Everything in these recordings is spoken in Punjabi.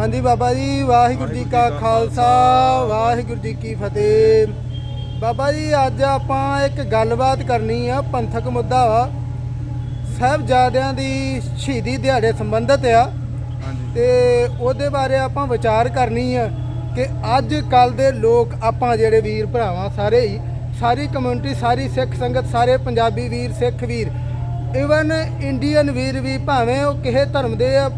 ਹਾਂਜੀ ਬਾਬਾ ਜੀ ਵਾਹਿਗੁਰੂ ਜੀ ਕਾ ਖਾਲਸਾ ਵਾਹਿਗੁਰੂ ਜੀ ਕੀ ਫਤਿਹ। ਬਾਬਾ ਜੀ ਅੱਜ ਆਪਾਂ ਇੱਕ ਗੱਲਬਾਤ ਕਰਨੀ ਆ ਪੰਥਕ ਮੁੱਦਾ ਵਾ। ਸਾਹਿਬਜ਼ਾਦਿਆਂ ਦੀ ਸ਼ਹੀਦੀ ਦਿਹਾੜੇ ਸੰਬੰਧਿਤ ਆ। ਹਾਂਜੀ। ਤੇ ਉਹਦੇ ਬਾਰੇ ਆਪਾਂ ਵਿਚਾਰ ਕਰਨੀ ਆ ਕਿ ਅੱਜ ਕੱਲ ਦੇ ਲੋਕ ਆਪਾਂ ਜਿਹੜੇ ਵੀਰ ਭਰਾਵਾਂ ਸਾਰੇ ਹੀ ਸਾਰੀ ਕਮਿਊਨਿਟੀ ਸਾਰੀ ਸਿੱਖ ਸੰਗਤ ਸਾਰੇ ਪੰਜਾਬੀ ਵੀਰ ਸਿੱਖ ਵੀਰ ਇਵਨ ਇੰਡੀਅਨ ਵੀਰ ਵੀ ਭਾਵੇਂ ਉਹ ਕਿਸੇ ਧਰਮ ਦੇ ਆ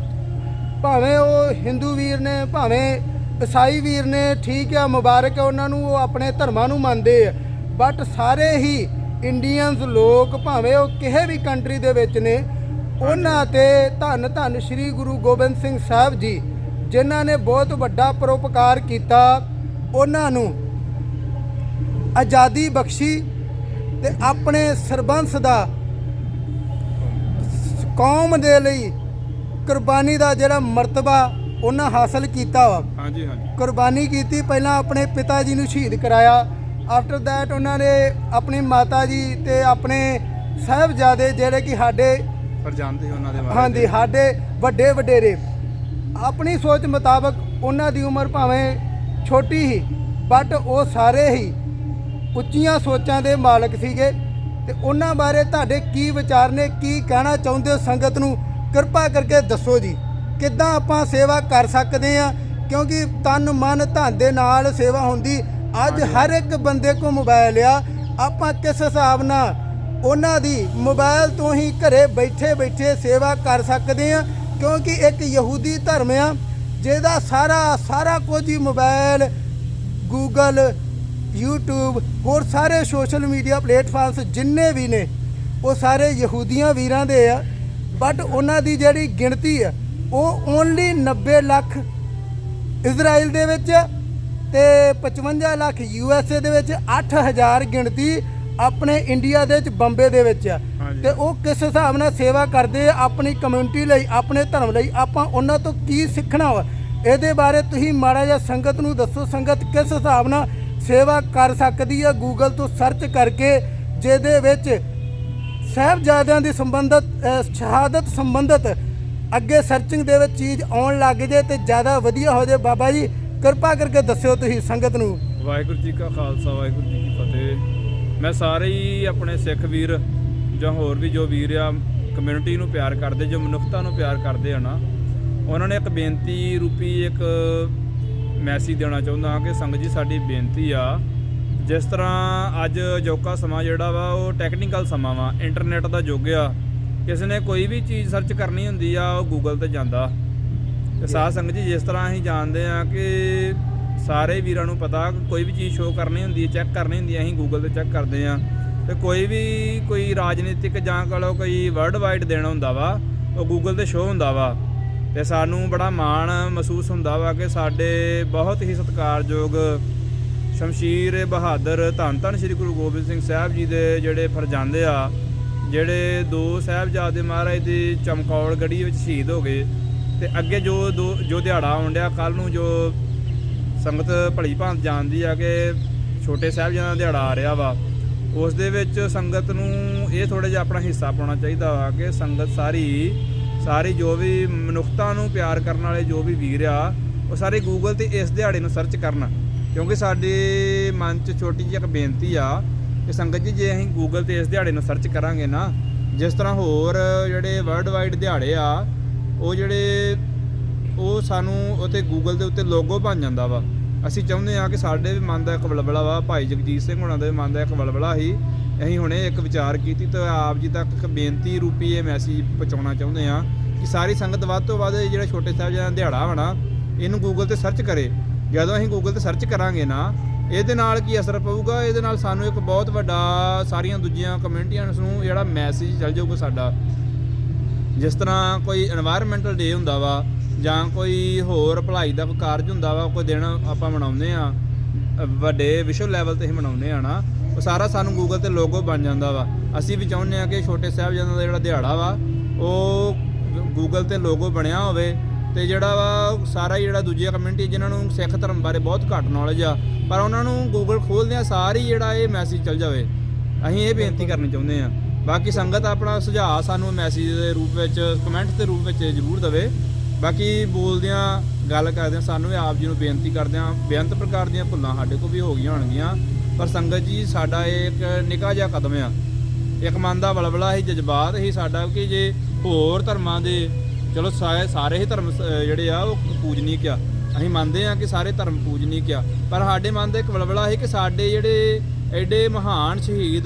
ਭਾਵੇਂ ਉਹ ਹਿੰਦੂ ਵੀਰ ਨੇ, ਭਾਵੇਂ ਈਸਾਈ ਵੀਰ ਨੇ, ਠੀਕ ਆ, ਮੁਬਾਰਕ ਹੈ ਉਹਨਾਂ ਨੂੰ, ਉਹ ਆਪਣੇ ਧਰਮਾਂ ਨੂੰ ਮੰਨਦੇ ਆ। ਬਟ ਸਾਰੇ ਹੀ ਇੰਡੀਅਨਸ ਲੋਕ, ਭਾਵੇਂ ਉਹ ਕਿਸੇ ਵੀ ਕੰਟਰੀ ਦੇ ਵਿੱਚ ਨੇ, ਉਹਨਾਂ ਤੇ ਧੰਨ ਧੰਨ ਸ੍ਰੀ ਗੁਰੂ ਗੋਬਿੰਦ ਸਿੰਘ ਸਾਹਿਬ ਜੀ, ਜਿਨ੍ਹਾਂ ਨੇ ਬਹੁਤ ਵੱਡਾ ਪਰਉਪਕਾਰ ਕੀਤਾ, ਉਹਨਾਂ ਨੂੰ ਆਜ਼ਾਦੀ ਬਖਸ਼ੀ ਤੇ ਆਪਣੇ ਸਰਬੰਸ ਦਾ ਕੌਮ ਦੇ ਲਈ ਕੁਰਬਾਨੀ ਦਾ ਜਿਹੜਾ ਮਰਤਬਾ ਉਹਨਾਂ ਹਾਸਲ ਕੀਤਾ ਵਾ। ਹਾਂਜੀ ਹਾਂਜੀ। ਕੁਰਬਾਨੀ ਕੀਤੀ ਪਹਿਲਾਂ ਆਪਣੇ ਪਿਤਾ ਜੀ ਨੂੰ ਸ਼ਹੀਦ ਕਰਾਇਆ। ਆਫਟਰ ਥੈਟ ਉਹਨਾਂ ਨੇ ਆਪਣੀ ਮਾਤਾ ਜੀ ਤੇ ਆਪਣੇ ਸਾਹਿਬਜ਼ਾਦੇ ਜਿਹੜੇ ਕਿ ਸਾਡੇ ਪਰ ਜਾਣਦੇ ਹੋ ਉਹਨਾਂ ਦੇ ਬਾਰੇ ਹਾਂਜੀ ਸਾਡੇ ਵੱਡੇ ਵਡੇਰੇ ਆਪਣੀ ਸੋਚ ਮੁਤਾਬਕ ਉਹਨਾਂ ਦੀ ਉਮਰ ਭਾਵੇਂ ਛੋਟੀ ਹੀ ਬਟ ਉਹ ਸਾਰੇ ਹੀ ਉੱਚੀਆਂ ਸੋਚਾਂ ਦੇ ਮਾਲਕ ਸੀਗੇ। ਤੇ ਉਹਨਾਂ ਬਾਰੇ ਤੁਹਾਡੇ ਕੀ ਵਿਚਾਰ ਨੇ ਕੀ ਕਹਿਣਾ ਚਾਹੁੰਦੇ ਹੋ ਸੰਗਤ ਨੂੰ? ਕਿਰਪਾ ਕਰਕੇ ਦੱਸੋ ਜੀ ਕਿੱਦਾਂ ਆਪਾਂ ਸੇਵਾ ਕਰ ਸਕਦੇ ਆ ਕਿਉਂਕਿ ਤਨ ਮਨ ਧਨ ਦੇ ਨਾਲ ਸੇਵਾ ਹੁੰਦੀ ਅੱਜ ਹਰ ਇੱਕ ਬੰਦੇ ਕੋ ਮੋਬਾਈਲ ਆ ਆਪਾਂ ਕਿਸ ਹਿਸਾਬ ਨਾਲ ਉਹਨਾਂ ਦੀ ਮੋਬਾਈਲ ਤੋਂ ਹੀ ਘਰੇ ਬੈਠੇ ਬੈਠੇ ਸੇਵਾ ਕਰ ਸਕਦੇ ਆ ਕਿਉਂਕਿ ਇੱਕ ਯਹੂਦੀ ਧਰਮ ਆ ਜਿਹਦਾ ਸਾਰਾ ਸਾਰਾ ਕੁਝ ਹੀ ਮੋਬਾਈਲ ਗੂਗਲ YouTube ਹੋਰ ਸਾਰੇ ਸੋਸ਼ਲ ਮੀਡੀਆ ਪਲੇਟਫਾਰਮਸ ਜਿੰਨੇ ਵੀ ਨੇ ਉਹ ਸਾਰੇ ਯਹੂਦੀਆਂ ਵੀਰਾਂ ਦੇ ਆ। ਬਟ ਉਹਨਾਂ ਦੀ ਜਿਹੜੀ ਗਿਣਤੀ ਆ ਉਹ ਓਨਲੀ 90 ਲੱਖ ਇਜ਼ਰਾਈਲ ਦੇ ਵਿੱਚ ਤੇ 55 ਲੱਖ ਯੂਐਸਏ ਦੇ ਵਿੱਚ 8000 ਗਿਣਤੀ ਆਪਣੇ ਇੰਡੀਆ ਦੇ ਵਿੱਚ ਬੰਬੇ ਦੇ ਵਿੱਚ ਆ। ਤੇ ਉਹ ਕਿਸ ਹਿਸਾਬ ਨਾਲ ਸੇਵਾ ਕਰਦੇ ਆ ਆਪਣੀ ਕਮਿਊਨਿਟੀ ਲਈ ਆਪਣੇ ਧਰਮ ਲਈ ਆਪਾਂ ਉਹਨਾਂ ਤੋਂ ਕੀ ਸਿੱਖਣਾ ਵਾ? ਇਹਦੇ ਬਾਰੇ ਤੁਸੀਂ ਮਾੜਾ ਜਿਹਾ ਸੰਗਤ ਨੂੰ ਦੱਸੋ। ਸੰਗਤ ਕਿਸ ਹਿਸਾਬ ਨਾਲ ਸੇਵਾ ਕਰ ਸਕਦੀ ਆ? ਗੂਗਲ ਤੋਂ ਸਰਚ ਕਰਕੇ ਜਿਹਦੇ ਵਿੱਚ ਸਾਹਿਬਜ਼ਾਦਿਆਂ ਦੀ ਸੰਬੰਧਤ ਅ, ਸ਼ਹਾਦਤ ਸੰਬੰਧਤ ਅੱਗੇ ਸਰਚਿੰਗ ਦੇ ਵਿੱਚ ਚੀਜ਼ ਆਉਣ ਲੱਗ ਜੇ ਤੇ ਜ਼ਿਆਦਾ ਵਧੀਆ ਹੋ ਜੇ। ਬਾਬਾ ਜੀ ਕਿਰਪਾ ਕਰਕੇ ਦੱਸਿਓ ਤੁਸੀਂ ਸੰਗਤ ਨੂੰ। ਵਾਹਿਗੁਰੂ ਜੀ ਕਾ ਖਾਲਸਾ ਵਾਹਿਗੁਰੂ ਜੀ ਕੀ ਫਤਿਹ। ਮੈਂ ਸਾਰੇ ਹੀ ਆਪਣੇ ਸਿੱਖ ਵੀਰ ਜਾਂ ਹੋਰ ਵੀ ਜੋ ਵੀਰ ਆ ਕਮਿਊਨਿਟੀ ਨੂੰ ਪਿਆਰ ਕਰਦੇ ਜੋ ਮਨੁੱਖਤਾ ਨੂੰ ਪਿਆਰ ਕਰਦੇ ਆ ਨਾ ਉਹਨਾਂ ਨੇ ਇੱਕ ਬੇਨਤੀ ਰੂਪੀ ਇੱਕ ਮੈਸੇਜ ਦੇਣਾ ਚਾਹੁੰਦਾ ਹਾਂ ਕਿ ਸੰਗਤ ਜੀ ਸਾਡੀ ਬੇਨਤੀ ਆ ਜਿਸ ਤਰ੍ਹਾਂ ਅੱਜ ਅਜੋਕਾ ਸਮਾਂ ਜਿਹੜਾ ਵਾ ਉਹ ਟੈਕਨੀਕਲ ਸਮਾਂ ਵਾ ਇੰਟਰਨੈਟ ਦਾ ਯੁੱਗ ਆ। ਕਿਸੇ ਨੇ ਕੋਈ ਵੀ ਚੀਜ਼ ਸਰਚ ਕਰਨੀ ਹੁੰਦੀ ਆ ਉਹ ਗੂਗਲ ਤੇ ਜਾਂਦਾ। ਤੇ ਸਾਧ ਸੰਗਤ ਜੀ ਜਿਸ ਤਰ੍ਹਾਂ ਅਸੀਂ ਜਾਣਦੇ ਆ ਕਿ ਸਾਰੇ ਵੀਰਾਂ ਨੂੰ ਪਤਾ ਕੋਈ ਵੀ ਚੀਜ਼ ਸ਼ੋਅ ਕਰਨੀ ਹੁੰਦੀ ਹੈ ਚੈੱਕ ਕਰਨੀ ਹੁੰਦੀ ਹੈ ਅਸੀਂ ਗੂਗਲ ਤੇ ਚੈੱਕ ਕਰਦੇ ਆ। ਤੇ ਕੋਈ ਵੀ ਕੋਈ ਰਾਜਨੀਤਿਕ ਜਾਂ ਕਹੋ ਕੋਈ ਵਰਲਡ ਵਾਈਡ ਦੇਣਾ ਹੁੰਦਾ ਵਾ ਉਹ ਗੂਗਲ ਤੇ ਸ਼ੋਅ ਹੁੰਦਾ ਵਾ। ਤੇ ਸਾਨੂੰ ਬੜਾ ਮਾਣ ਮਹਿਸੂਸ ਹੁੰਦਾ ਵਾ ਕਿ ਸਾਡੇ ਬਹੁਤ ਹੀ ਸਤਿਕਾਰਯੋਗ ਸ਼ਮਸ਼ੀਰ ਬਹਾਦਰ ਧੰਨ ਧੰਨ ਸ੍ਰੀ ਗੁਰੂ ਗੋਬਿੰਦ ਸਿੰਘ ਸਾਹਿਬ ਜੀ ਦੇ ਜਿਹੜੇ ਫਰਜ਼ਾਂਦੇ ਆ, ਜਿਹੜੇ ਦੋ ਸਾਹਿਬਜ਼ਾਦੇ ਮਹਾਰਾਜ ਦੀ ਚਮਕੌਲ ਗੜੀ ਵਿੱਚ ਸ਼ਹੀਦ ਹੋ ਗਏ ਤੇ ਅੱਗੇ ਜੋ ਦੋ- ਜੋ ਦਿਹਾੜਾ ਆਉਣ ਡਿਆ ਕੱਲ ਨੂੰ ਜੋ ਸੰਗਤ ਭਲੀ ਭਾਂਤ ਜਾਣਦੀ ਆ ਕਿ ਛੋਟੇ ਸਾਹਿਬਜ਼ਾਦਿਆਂ ਦਾ ਦਿਹਾੜਾ ਆ ਰਿਹਾ ਵਾ, ਉਸ ਦੇ ਵਿੱਚ ਸੰਗਤ ਨੂੰ ਇਹ ਥੋੜਾ ਜਿਹਾ ਆਪਣਾ ਹਿੱਸਾ ਪਾਉਣਾ ਚਾਹੀਦਾ ਵਾ ਕਿ ਸੰਗਤ ਸਾਰੀ ਸਾਰੀ ਜੋ ਵੀ ਮਨੁੱਖਤਾ ਨੂੰ ਪਿਆਰ ਕਰਨ ਵਾਲੇ ਜੋ ਵੀ ਵੀਰ ਆ, ਉਹ ਸਾਰੇ ਗੂਗਲ ਤੇ ਇਸ ਦਿਹਾੜੇ ਨੂੰ ਸਰਚ ਕਰਨ। ਕਿਉਂਕਿ ਸਾਡੇ ਮਨ 'ਚ ਛੋਟੀ ਜਿਹੀ ਇੱਕ ਬੇਨਤੀ ਆ ਕਿ ਸੰਗਤ ਜੀ, ਜੇ ਅਸੀਂ ਗੂਗਲ ਤੇ ਇਸ ਦਿਹਾੜੇ ਨੂੰ ਸਰਚ ਕਰਾਂਗੇ ਨਾ, ਜਿਸ ਤਰ੍ਹਾਂ ਹੋਰ ਜਿਹੜੇ ਵਰਲਡ ਵਾਈਡ ਦਿਹਾੜੇ ਆ, ਉਹ ਜਿਹੜੇ ਉਹ ਸਾਨੂੰ ਉਤੇ ਗੂਗਲ ਦੇ ਉੱਤੇ ਲੋਗੋ ਬਣ ਜਾਂਦਾ ਵਾ। ਅਸੀਂ ਚਾਹੁੰਦੇ ਆ ਕਿ ਸਾਡੇ ਵੀ ਮਨ ਦਾ ਇੱਕ ਬਲਬਲਾ ਵਾ, ਭਾਈ ਜਗਜੀਤ ਸਿੰਘ ਹੋਣਾ ਦਾ ਵੀ ਮਨ ਦਾ ਇੱਕ ਬਲਬਲਾ ਸੀ ਅਸੀਂ ਹੁਣੇ ਇੱਕ ਵਿਚਾਰ ਕੀਤੀ ਤੇ ਆਪ ਜੀ ਤੱਕ ਇੱਕ ਬੇਨਤੀ ਰੂਪੀ ਇਹ ਮੈਸੇਜ ਪਹੁੰਚਾਉਣਾ ਚਾਹੁੰਦੇ ਆ ਕਿ ਸਾਰੀ ਸੰਗਤ ਵੱਧ ਤੋਂ ਵੱਧ ਇਹ ਜਿਹੜਾ ਛੋਟੇ ਸਾਹਿਬ ਦਾ ਦਿਹਾੜਾ ਹੋਣਾ ਇਹਨੂੰ ਗੂਗਲ ਤੇ ਸਰਚ ਕਰੇ। ਜਦੋਂ ਅਸੀਂ ਗੂਗਲ ਤੇ ਸਰਚ ਕਰਾਂਗੇ ਨਾ, ਇਹਦੇ ਨਾਲ ਕੀ ਅਸਰ ਪਊਗਾ? ਇਹਦੇ ਨਾਲ ਸਾਨੂੰ ਇੱਕ ਬਹੁਤ ਵੱਡਾ ਸਾਰੀਆਂ ਦੂਜੀਆਂ ਕਮਿਊਨਿਟੀਆਂ ਨੂੰ ਜਿਹੜਾ ਮੈਸੇਜ ਚੱਲ ਜਾਊਗਾ ਸਾਡਾ। ਜਿਸ ਤਰ੍ਹਾਂ ਕੋਈ এনवायरमेंटਲ ਡੇ ਹੁੰਦਾ ਵਾ, ਜਾਂ ਕੋਈ ਹੋਰ ਭਲਾਈ ਦਾ ਕਾਰਜ ਹੁੰਦਾ ਵਾ, ਕੋਈ ਦਿਨ ਆਪਾਂ ਮਨਾਉਂਦੇ ਆ ਵੱਡੇ ਵਿਸ਼ਵ ਲੈਵਲ ਤੇ ਹੀ ਮਨਾਉਂਦੇ ਆ ਨਾ, ਉਹ ਸਾਰਾ ਸਾਨੂੰ ਗੂਗਲ ਤੇ ਲੋਗੋ ਬਣ ਜਾਂਦਾ ਵਾ। ਅਸੀਂ ਵੀ ਚਾਹੁੰਦੇ ਆ ਕਿ ਛੋਟੇ ਸਾਹਿਬਜ਼ਾਦਿਆਂ ਦਾ ਜਿਹੜਾ ਦਿਹਾੜਾ ਵਾ, ਉਹ ਗੂਗਲ ਤੇ ਲੋਗੋ ਬਣਿਆ ਹੋਵੇ ਤੇ ਜਿਹੜਾ ਵਾ ਸਾਰਾ ਹੀ ਜਿਹੜਾ ਦੂਜੀਆਂ ਕਮਿਊਨਿਟੀ ਜਿਨ੍ਹਾਂ ਨੂੰ ਸਿੱਖ ਧਰਮ ਬਾਰੇ ਬਹੁਤ ਘੱਟ ਨੌਲੇਜ ਆ, ਪਰ ਉਹਨਾਂ ਨੂੰ ਗੂਗਲ ਖੋਲਦਿਆਂ ਸਾਰੀ ਜਿਹੜਾ ਇਹ ਮੈਸੇਜ ਚੱਲ ਜਾਵੇ। ਅਸੀਂ ਇਹ ਬੇਨਤੀ ਕਰਨੀ ਚਾਹੁੰਦੇ ਆ। ਬਾਕੀ ਸੰਗਤ ਆਪਣਾ ਸੁਝਾਅ ਸਾਨੂੰ ਮੈਸੇਜ ਦੇ ਰੂਪ ਵਿੱਚ ਕਮੈਂਟ ਦੇ ਰੂਪ ਵਿੱਚ ਜ਼ਰੂਰ ਦੇਵੇ। ਬਾਕੀ ਬੋਲਦਿਆਂ, ਗੱਲ ਕਰਦਿਆਂ ਸਾਨੂੰ ਵੀ ਆਪ ਜੀ ਨੂੰ ਬੇਨਤੀ ਕਰਦਿਆਂ, ਬੇਅੰਤ ਪ੍ਰਕਾਰ ਦੀਆਂ ਭੁੱਲਾਂ ਸਾਡੇ ਕੋਲ ਵੀ ਹੋ ਗਈਆਂ ਹੋਣਗੀਆਂ। ਪਰ ਸੰਗਤ ਜੀ, ਸਾਡਾ ਇਹ ਇੱਕ ਨਿੱਕਾ ਜਿਹਾ ਕਦਮ ਆ। ਇੱਕ ਮਨ ਦਾ ਬਲਬਲਾ ਹੀ ਜਜ਼ਬਾਤ ਹੀ ਸਾਡਾ ਕਿ ਜੇ ਹੋਰ ਧਰਮਾਂ ਦੇ ਚਲੋ ਸਾਰੇ ਸਾਰੇ ਹੀ ਧਰਮ ਜਿਹੜੇ ਆ, ਉਹ ਪੂਜਨੀਕ ਆ। ਅਸੀਂ ਮੰਨਦੇ ਆ ਕਿ ਸਾਰੇ ਧਰਮ ਪੂਜਨੀਕ ਆ। ਪਰ ਸਾਡੇ ਮਨ ਦਾ ਇੱਕ ਵਲਵਲਾ ਹੈ ਕਿ ਸਾਡੇ ਜਿਹੜੇ ਐਡੇ ਮਹਾਨ ਸ਼ਹੀਦ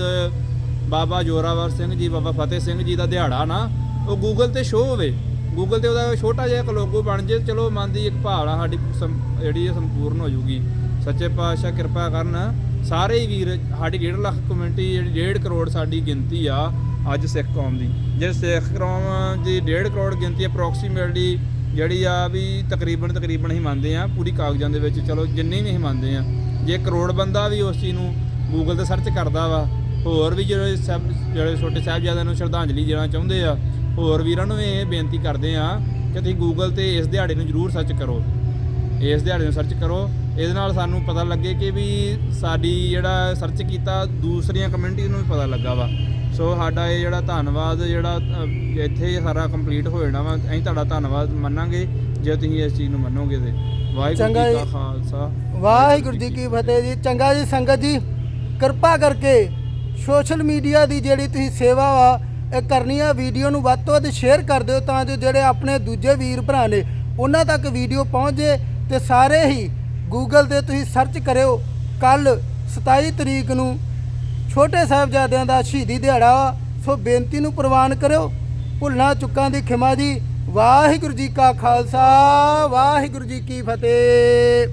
ਬਾਬਾ ਜੋਰਾਵਰ ਸਿੰਘ ਜੀ, ਬਾਬਾ ਫਤਿਹ ਸਿੰਘ ਜੀ ਦਾ ਦਿਹਾੜਾ ਨਾ, ਉਹ ਗੂਗਲ ਤੇ ਸ਼ੋਅ ਹੋਵੇ। ਗੂਗਲ ਤੇ ਉਹਦਾ ਛੋਟਾ ਜਿਹਾ ਇੱਕ ਲੋਗੋ ਬਣ ਜੇ, ਚਲੋ ਮਨ ਦੀ ਇੱਕ ਭਾਵਨਾ ਸਾਡੀ ਸੰ- ਜਿਹੜੀ ਇਹ ਸੰਪੂਰਨ ਹੋ ਜਾਊਗੀ ਸੱਚੇ ਪਾਤਸ਼ਾਹ ਕਿਰਪਾ ਕਰਨ, ਸਾਰੇ ਹੀ ਵੀਰ, ਸਾਡੀ 1.5 ਲੱਖ ਕਮਿਊਨਿਟੀ, ਜਿਹੜੀ 1.5 ਕਰੋੜ ਸਾਡੀ ਗਿਣਤੀ ਆ ਅੱਜ ਸਿੱਖ ਕੌਮ ਦੀ। ਜੇ ਸਿੱਖ ਕੌਮ ਦੀ 1.5 ਕਰੋੜ ਗਿਣਤੀ ਅਪਰੋਕਸੀਮੇਟਲੀ ਜਿਹੜੀ ਆ ਵੀ ਤਕਰੀਬਨ ਤਕਰੀਬਨ ਹੀ ਮੰਨਦੇ ਆ ਪੂਰੀ ਕਾਗਜ਼ਾਂ ਦੇ ਵਿੱਚ ਚਲੋ ਜਿੰਨੀ ਵੀ ਅਸੀਂ ਮੰਨਦੇ ਆ ਜੇ ਕਰੋੜ ਬੰਦਾ ਵੀ ਉਸ ਚੀਜ਼ ਨੂੰ ਗੂਗਲ ਤੇ ਸਰਚ ਕਰਦਾ ਵਾ, ਹੋਰ ਵੀ ਜਿਹੜੇ ਸਭ ਜਿਹੜੇ ਛੋਟੇ ਸਾਹਿਬਜ਼ਾਦਿਆਂ ਨੂੰ ਸ਼ਰਧਾਂਜਲੀ ਦੇਣਾ ਚਾਹੁੰਦੇ ਆ, ਹੋਰ ਵੀਰਾਂ ਨੂੰ ਵੀ ਇਹ ਬੇਨਤੀ ਕਰਦੇ ਆ ਕਿ ਤੁਸੀਂ ਗੂਗਲ ਤੇ ਇਸ ਦਿਹਾੜੇ ਨੂੰ ਜ਼ਰੂਰ ਸਰਚ ਕਰੋ। ਇਸ ਦਿਹਾੜੇ ਨੂੰ ਸਰਚ ਕਰੋ। ਇਹਦੇ ਨਾਲ ਸਾਨੂੰ ਪਤਾ ਲੱਗੇ ਕਿ ਵੀ ਸਾਡੀ ਜਿਹੜਾ ਸਰਚ ਕੀਤਾ, ਦੂਸਰੀਆਂ ਕਮਿਊਨਿਟੀ ਨੂੰ ਵੀ ਪਤਾ ਲੱਗਾ ਵਾ। ਸੋ ਸਾਡਾ ਇਹ ਜਿਹੜਾ ਧੰਨਵਾਦ ਜਿਹੜਾ ਇੱਥੇ ਹੀ ਸਾਰਾ ਕੰਪਲੀਟ ਹੋ ਜਾਣਾ ਵਾ ਅਸੀਂ ਤੁਹਾਡਾ ਧੰਨਵਾਦ ਮੰਨਾਂਗੇ ਜੇ ਤੁਸੀਂ ਇਸ ਚੀਜ਼ ਨੂੰ ਮੰਨੋਗੇ ਤੇ। ਵਾਹਿਗੁਰੂ ਜੀ ਕਾ। ਖਾਲਸਾ। ਵਾਹਿਗੁਰੂ ਜੀ ਕੀ ਫਤਿਹ ਜੀ। ਚੰਗਾ ਜੀ ਸੰਗਤ ਜੀ ਕਿਰਪਾ ਕਰਕੇ ਸੋਸ਼ਲ ਮੀਡੀਆ ਦੀ ਜਿਹੜੀ ਤੁਸੀਂ ਸੇਵਾ ਵਾ ਇਹ ਕਰਨੀ ਆ। ਵੀਡੀਓ ਨੂੰ ਵੱਧ ਤੋਂ ਵੱਧ ਸ਼ੇਅਰ ਕਰ ਦਿਓ ਤਾਂ ਜੋ ਜਿਹੜੇ ਆਪਣੇ ਦੂਜੇ ਵੀਰ ਭਰਾ ਨੇ ਉਹਨਾਂ ਤੱਕ ਵੀਡੀਓ ਪਹੁੰਚ ਜੇ ਤੇ ਸਾਰੇ ਹੀ ਗੂਗਲ ਤੇ ਤੁਸੀਂ ਸਰਚ ਕਰਿਓ। ਕੱਲ 27 ਤਰੀਕ ਨੂੰ ਛੋਟੇ ਸਾਹਿਬਜ਼ਾਦਿਆਂ ਦਾ ਸ਼ਹੀਦੀ ਦਿਹਾੜਾ, ਸੋ ਬੇਨਤੀ ਨੂੰ ਪ੍ਰਵਾਨ ਕਰਿਓ। ਭੁੱਲਾਂ ਚੁੱਕਾਂ ਦੀ ਖਿਮਾ ਜੀ। ਵਾਹਿਗੁਰੂ ਜੀ ਕਾ ਖਾਲਸਾ, ਵਾਹਿਗੁਰੂ ਜੀ ਕੀ ਫਤਿਹ।